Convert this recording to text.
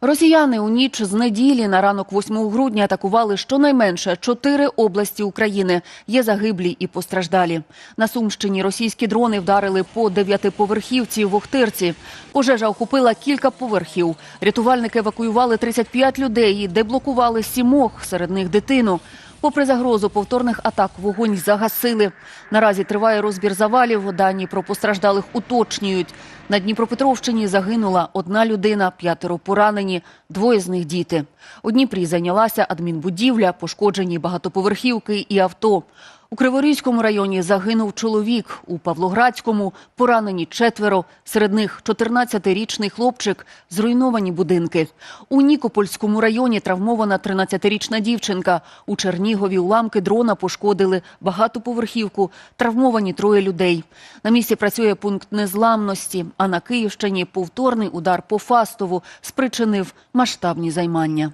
Росіяни у ніч з неділі на ранок 8 грудня атакували щонайменше чотири області України. Є загиблі і постраждалі. На Сумщині російські дрони вдарили по дев'ятиповерхівці в Охтирці. Пожежа охопила кілька поверхів. Рятувальники евакуювали 35 людей і деблокували сімох, серед них дитину. Попри загрозу повторних атак, вогонь загасили. Наразі триває розбір завалів. Дані про постраждалих уточнюють. На Дніпропетровщині загинула одна людина, п'ятеро поранені, двоє з них діти. У Дніпрі зайнялася адмінбудівля, пошкоджені багатоповерхівки і авто. У Криворізькому районі загинув чоловік. У Павлоградському поранені четверо. Серед них 14-річний хлопчик, зруйновані будинки. У Нікопольському районі травмована 13-річна дівчинка. У Чернігові уламки дрона пошкодили багатоповерхівку. Травмовані троє людей. На місці працює пункт незламності. А на Київщині повторний удар по Фастову спричинив масштабні займання.